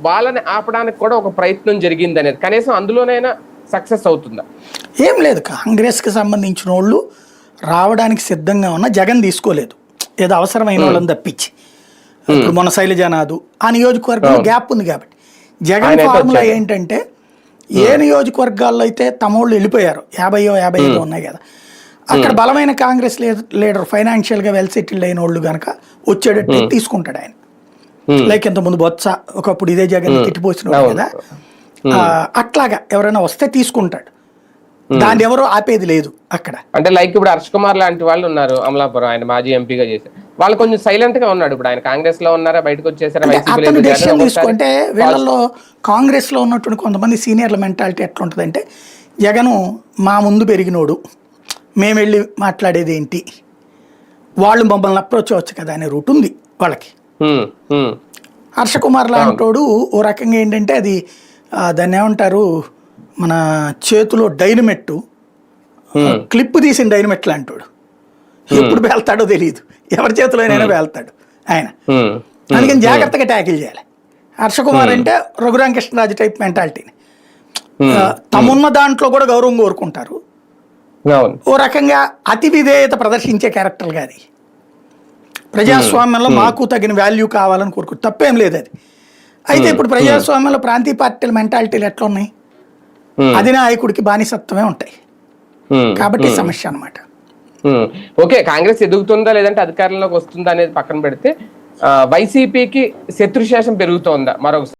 వాళ్ళని ఆపడానికి కూడా ఒక ప్రయత్నం జరిగింది అనేది కనీసం అందులోనైనా సక్సెస్ అవుతుందా? ఏం లేదు కాంగ్రెస్కి సంబంధించిన వాళ్ళు రావడానికి సిద్ధంగా ఉన్న జగన్ తీసుకోలేదు. ఏదో అవసరమైన వాళ్ళని తప్పించి. ఇప్పుడు మన శైలజనాథు ఆ నియోజకవర్గంలో గ్యాప్ ఉంది కాబట్టి. జగన్ ఫార్ములా. ఏంటంటే ఏ నియోజకవర్గాల్లో అయితే తమోళ్ళు వెళ్ళిపోయారు. యాభైయో యాభై ఐదో ఉన్నాయి కదా. అక్కడ బలమైన కాంగ్రెస్ లీడర్ లీడర్ ఫైనాన్షియల్గా వెల్ సెటిల్డ్ అయిన వాళ్ళు కనుక వచ్చేటట్టు తీసుకుంటాడు ఆయన. Hmm. లైక్ ఇంతకుముందు బొత్స ఒకప్పుడు ఇదే జగన్ తిట్టిపోసిన అవును. కదా? ఆ, అట్లాగా ఎవరైనా వస్తే తీసుకుంటాడు. దాన్ని ఎవరో ఆపేది లేదు అక్కడ. అంటే లైక్ ఇప్పుడు హర్ష్ కుమార్ లాంటి వాళ్ళు ఉన్నారు అమలాపురం ఆయన మాజీ ఎంపీగా చేశారు. వాళ్ళు కొంచెం సైలెంట్గా ఉన్నాడు ఇప్పుడు. ఆయన కాంగ్రెస్లో ఉన్నారా బయటకు వచ్చేసారా? అంటే తీసుకుంటే వీళ్ళల్లో కాంగ్రెస్లో ఉన్నటువంటి కొంతమంది సీనియర్ల మెంటాలిటీ ఎట్లుంటుందంటే జగను మా ముందు పెరిగినోడు. మేము వెళ్ళి మాట్లాడేది ఏంటి వాళ్ళు మమ్మల్ని అప్రోచ్ అవ్వచ్చు కదా అనే రూట్ ఉంది వాళ్ళకి. హర్ష కుమార్ లాంటోడు ఓ రకంగా ఏంటంటే అది దాన్ని ఏమంటారు మన చేతిలో డైనమెట్టు. క్లిప్ తీసిన డైనమెట్ లాంటోడు. ఎప్పుడు పేల్తాడో తెలియదు ఎవరి చేతిలోనైనా పేల్తాడు ఆయన. అందుకని జాగ్రత్తగా ట్యాకిల్ చేయాలి. హర్ష కుమార్ అంటే రఘురామకృష్ణరాజు టైప్ మెంటాలిటీని తమున్న దాంట్లో కూడా గౌరవం కోరుకుంటారు. ఓ రకంగా అతి విధేయత ప్రదర్శించే క్యారెక్టర్ అది ప్రజాస్వామ్యంలో మాకు తగిన వాల్యూ కావాలని కోరుకు తప్పేం లేదు అది. అయితే ఇప్పుడు ప్రజాస్వామ్యంలో ప్రాంతీయ పార్టీల మెంటాలిటీలు ఎట్లా ఉన్నాయి Hmm. అధినాయకుడికి బానిసత్వమే ఉంటాయి. కాబట్టి సమస్య అన్నమాట. హ్మ్. ఓకే కాంగ్రెస్ ఎదుగుతుందా లేదంటే అధికారంలోకి వస్తుందా అనేది పక్కన పెడితే వైసీపీకి శత్రుశేషం పెరుగుతోందా? మరొకసారి